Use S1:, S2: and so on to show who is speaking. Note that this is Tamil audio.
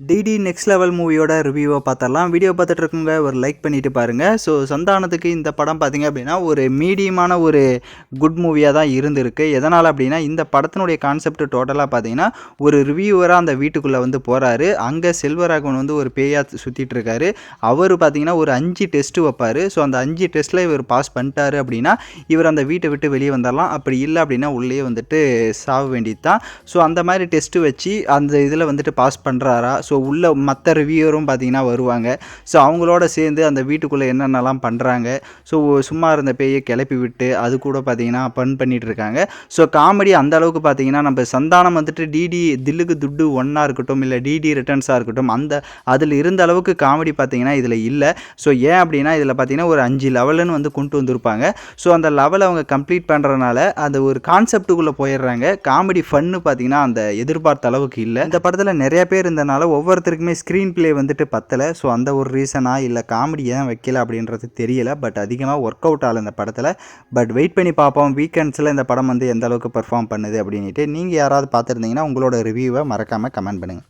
S1: டிடி நெக்ஸ்ட் லெவல் மூவியோட ரிவ்யூவை பார்த்தரலாம் வீடியோ பார்த்துட்டு இருக்கவங்க ஒரு லைக் பண்ணிட்டு பாருங்கள் ஸோ சந்தானத்துக்கு இந்த படம் பார்த்திங்க அப்படின்னா ஒரு மீடியமான ஒரு குட் மூவியாக தான் இருந்திருக்கு. எதனால் அப்படின்னா இந்த படத்தினுடைய கான்செப்ட் டோட்டலாக பார்த்தீங்கன்னா ஒரு ரிவ்யூவராக அந்த வீட்டுக்குள்ளே வந்து போகிறாரு அங்கே செல்வராகவன் வந்து ஒரு பேயாக சுற்றிட்டு இருக்காரு அவர் பார்த்தீங்கன்னா ஒரு அஞ்சு டெஸ்ட்டு வைப்பார். ஸோ அந்த அஞ்சு டெஸ்ட்டில் இவர் பாஸ் பண்ணிட்டாரு அப்படின்னா இவர் அந்த வீட்டை விட்டு வெளியே வந்துடலாம். அப்படி இல்லை அப்படின்னா உள்ளே வந்துட்டு சாக வேண்டியது தான் ஸோ அந்த மாதிரி டெஸ்ட்டு வச்சு அந்த இதில் வந்துட்டு பாஸ் பண்ணுறாரா ஸோ உள்ள மற்ற ரிவ்யூவரும் பார்த்தீங்கன்னா வருவாங்க. ஸோ அவங்களோட சேர்ந்து அந்த வீட்டுக்குள்ளே என்னென்னலாம் பண்ணுறாங்க ஸோ சும்மா இருந்த பேயை கிளப்பி விட்டு அது கூட பார்த்தீங்கன்னா பன் பண்ணிட்டு இருக்காங்க. ஸோ காமெடி அந்த அளவுக்கு பார்த்தீங்கன்னா நம்ம சந்தானம் வந்துட்டு டிடி தில்லுக்கு துட்டு ஒன்னாக இருக்கட்டும் இல்லை டிடி ரிட்டர்ன்ஸாக இருக்கட்டும் அந்த அதில் இருந்த அளவுக்கு காமெடி பார்த்தீங்கன்னா இதில் இல்லை. ஸோ ஏன் அப்படின்னா இதில் பார்த்தீங்கன்னா ஒரு அஞ்சு லெவலுன்னு வந்து கொண்டு வந்திருப்பாங்க. ஸோ அந்த லெவலை அவங்க கம்ப்ளீட் பண்ணுறதுனால அந்த ஒரு கான்செப்டுக்குள்ளே போயிடுறாங்க. காமெடி ஃபன்னு பார்த்தீங்கன்னா அந்த எதிர்பார்த்த அளவுக்கு இல்லை. இந்த படத்தில் நிறைய பேர் இருந்தனால ஒவ்வொருத்தருக்குமே ஸ்க்ரீன் ப்ளே வந்துட்டு பத்தலை. ஸோ அந்த ஒரு ரீசனாக இல்லை காமெடி ஏன் வைக்கல அப்படின்றது தெரியல. பட் அதிகமாக ஒர்க் அவுட் ஆகலை இந்த படத்தில். பட் வெயிட் பண்ணி பார்ப்போம் வீக்கெண்ட்ஸில் இந்த படம் வந்து எந்த அளவுக்கு பெர்ஃபார்ம் பண்ணுது அப்படின்ட்டு நீங்கள் யாராவது பார்த்துருந்தீங்கன்னா உங்களோட ரிவ்யூவை மறக்காமல் கமெண்ட் பண்ணுங்கள்